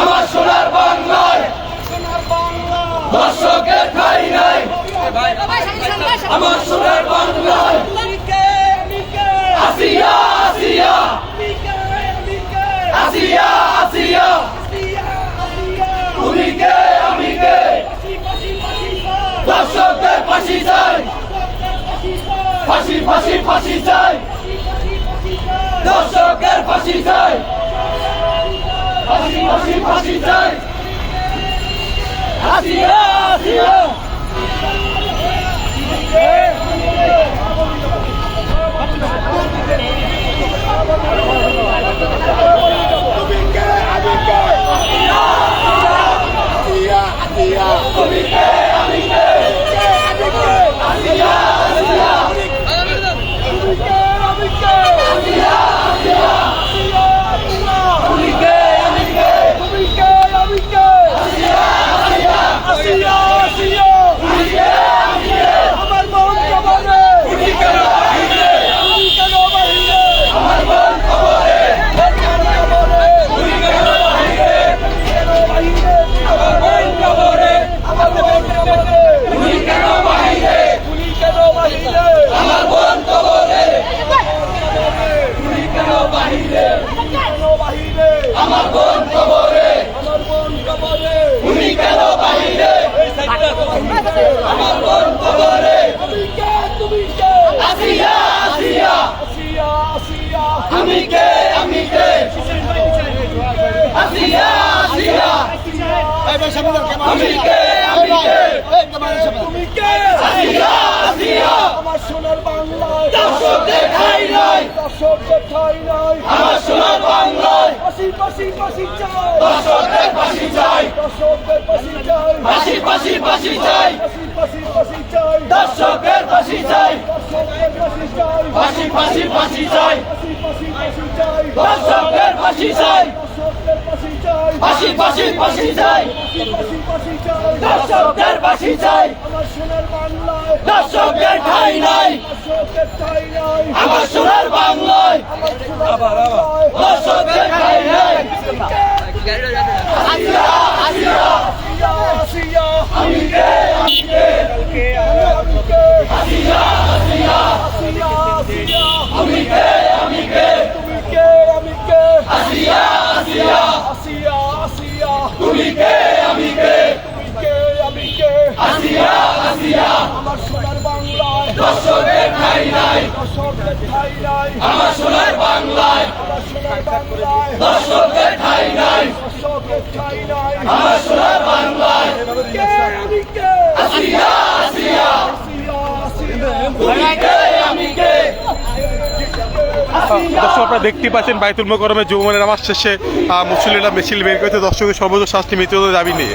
আমার সোনার বাংলায় দর্শকের ঠাই নাই। আমার সোনার বাংলায় আসিয়া আসিয়া। আসিয়া আসিয়া। তুমি কে আমি কে দর্শকদের ফাঁসি চাই। ফাঁসি ফাঁসি ফাঁসি চাই। ফাঁসি চাই। ফাঁসি ফাঁসি ফাঁসি চাই। আসিয়া আসিয়া তুমি কে আমি কে আসিয়া আসিয়া তুমি কে আমি কে তুমি কে আমি কে তুমি কেন বাহিরে আমার মন খবরে তুমি কেন বাহিরে আমার মন খবরে তুমি কেন বাহিরে আমার মন খবরে তুমি কেন বাহিরে আমার মন খবরে তুমি কেন বাহিরে আমার মন খবরে আসিয়া আসিয়া আমি কে আমি কে আসিয়া আসিয়া আমি কে আমি কে আসিয়া আসিয়া আমার সোনার বাংলায় দর্শকদের ঠাই নাই দর্শকদের ঠাই নাই আমার সোনার বাংলায় পাশি পাশি পাশি চাই দর্শকদের ফাঁসি চাই দর্শকদের পাশি চাই ফাঁসি ফাঁসি ফাঁসি চাই পাশি পাশি পাশি চাই দর্শকের ফাঁসি চাই দর্শকদের পাশি চাই ফাঁসি ফাঁসি ফাঁসি চাই পাশি পাশি পাশি চাই দর্শকদের পাশি চাই ফাঁসি ফাঁসি ফাঁসি চাই। দর্শকদের ফাঁসি চাই। দর্শকদের ঠাই নাই। আমার সোনার বাংলায়। দর্শকদের ঠাই নাই। আমি কে আমি কে আমি কে আমার সোনার বাংলায়। দর্শকের ঠাই নাই। দর্শকদের ঠাই নাই। আমার সোনার বাংলায়। আমার সোনার বাংলায়। দর্শকের ঠাই নাই। দর্শকদের ঠাই নাই। আমার সোনার বাংলায়। কে আমি কে আসিয়া আসিয়া। আসিয়া আসিয়া তুমি কে? আমি কে দর্শক আপনারা দেখতে পাচ্ছেন বাইতুল মোকরমে যৌবনের আমার শেষে মুসলিমরা মিছিল বের করেছে দর্শকের সর্বোচ্চ শাস্তি মৃত্যুদণ্ড দাবি নিয়ে।